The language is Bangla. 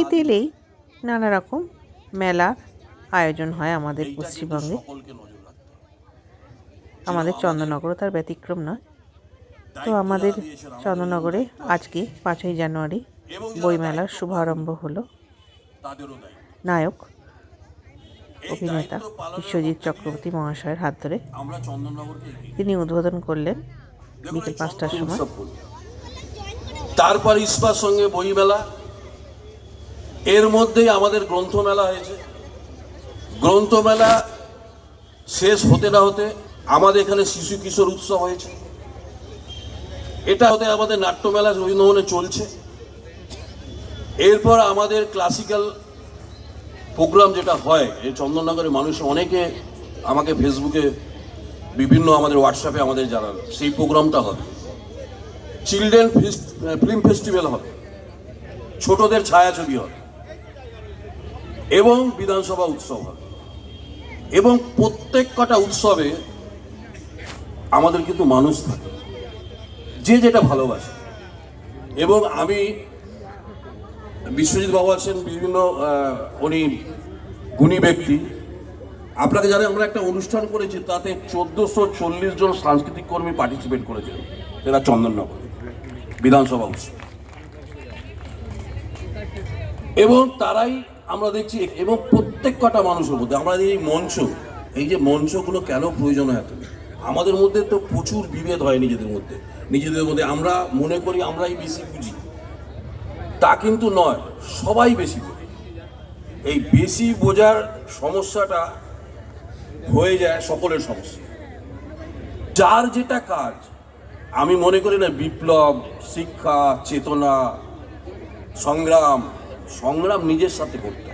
শীত এলেই নানা রকম মেলার আয়োজন হয় আমাদের পশ্চিমবঙ্গে। আমাদের চন্দননগরও তার ব্যতিক্রম নয়। তো আমাদের চন্দননগরে আজকে পাঁচই জানুয়ারি বইমেলার শুভারম্ভ হলো। নায়ক অভিনেতা বিশ্বজিৎ চক্রবর্তী মহাশয়ের হাত ধরে। তিনি উদ্বোধন করলেন বিকেল পাঁচটার সময়। তারপর ইস্পার সঙ্গে বইমেলা এর মধ্যেই আমাদের গ্রন্থমেলা হয়েছে। গ্রন্থমেলা শেষ হতে না হতে আমাদের এখানে শিশু কিশোর উৎসব হয়েছে। এটা হতে আমাদের নাট্যমেলা রবীন্দ্রভবনে চলছে। এরপর আমাদের ক্লাসিক্যাল প্রোগ্রাম যেটা হয়, এই চন্দননগরের মানুষ অনেকে আমাকে ফেসবুকে বিভিন্ন আমাদের হোয়াটসঅ্যাপে আমাদের জানান, সেই প্রোগ্রামটা হবে। চিলড্রেন ফিল্ম ফেস্টিভ্যাল হবে। ছোটদের ছায়াছবি হবে। এবং বিধানসভা উৎসব হবে। এবং প্রত্যেক কটা উৎসবে আমাদের কিন্তু মানুষ থাকে। যে যেটা ভালোবাসে। এবং আমি বিশ্বজিৎ বাবু আছেন, বিভিন্ন উনি গুণী ব্যক্তি। আপনাকে জানেন আমরা একটা অনুষ্ঠান করেছি, তাতে চোদ্দোশো চল্লিশ জন সাংস্কৃতিক কর্মী পার্টিসিপেট করেছেন। এরা চন্দননগর, বিধানসভা উৎসব। এবং তারাই আমরা দেখছি এবং প্রত্যেক কটা মানুষের মধ্যে, আমরা এই মঞ্চ, এই যে মঞ্চগুলো কেন প্রয়োজন হয় এত? আমাদের মধ্যে তো প্রচুর বিভেদ হয় নিজেদের মধ্যে। নিজেদের মধ্যে আমরা মনে করি আমরাই বেশি বুঝি। তা কিন্তু নয়, সবাই বেশি বোঝে। এই বেশি বোঝার সমস্যাটা হয়ে যায় সকলের সমস্যা। যার যেটা কাজ, আমি মনে করি না বিপ্লব, শিক্ষা, চেতনা, সংগ্রাম সংগ্রাম নিজের সাথে করতে